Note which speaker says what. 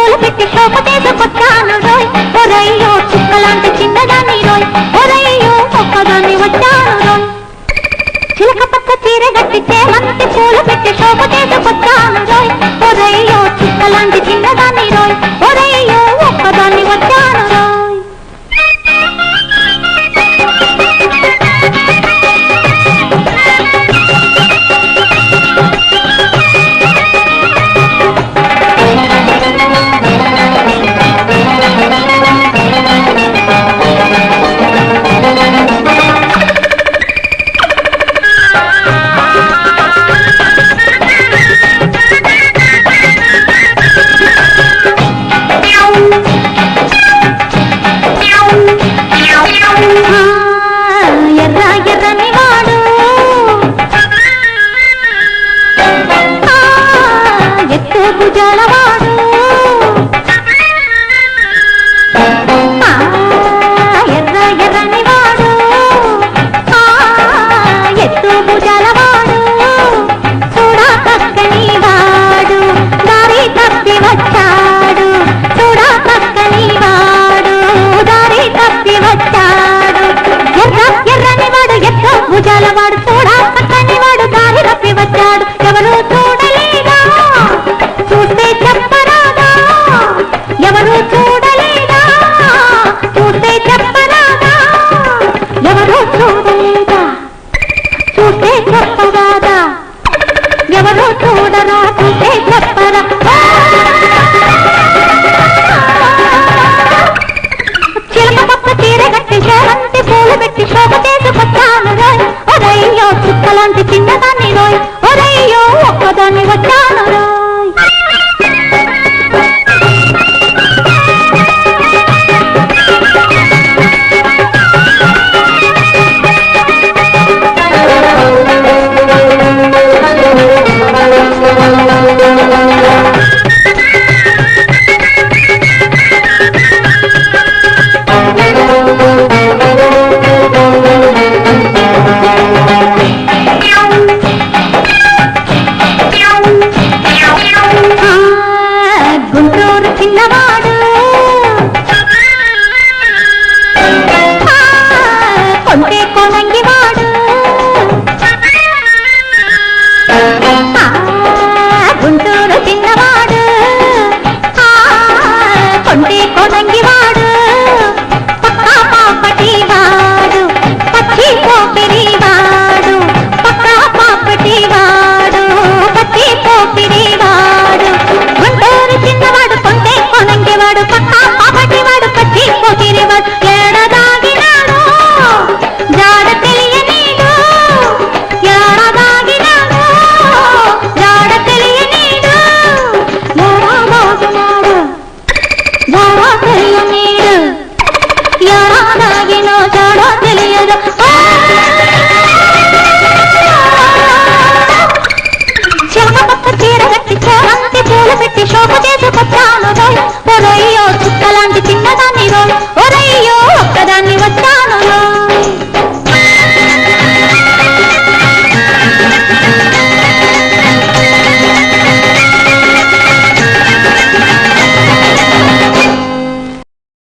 Speaker 1: పూలు పెట్టి శోభ తీసుకొచ్చాను రోయ్ ఒరయ్యో చుక్కలాంటి చిన్నదాన్ని రోయ్ ఒరయ్యో ఒక్కదాన్ని వచ్చాను రోయ్ చిలక పక్క చీర గట్టి చేమంతి పూలు పెట్టి శోభ తీసుకొచ్చాను రోయ్ ఒరయ్యో చుక్కలాంటి చిన్నదాన్ని రోయ్ ఒరయ్యో చిన్నవాడు తారా తెలియని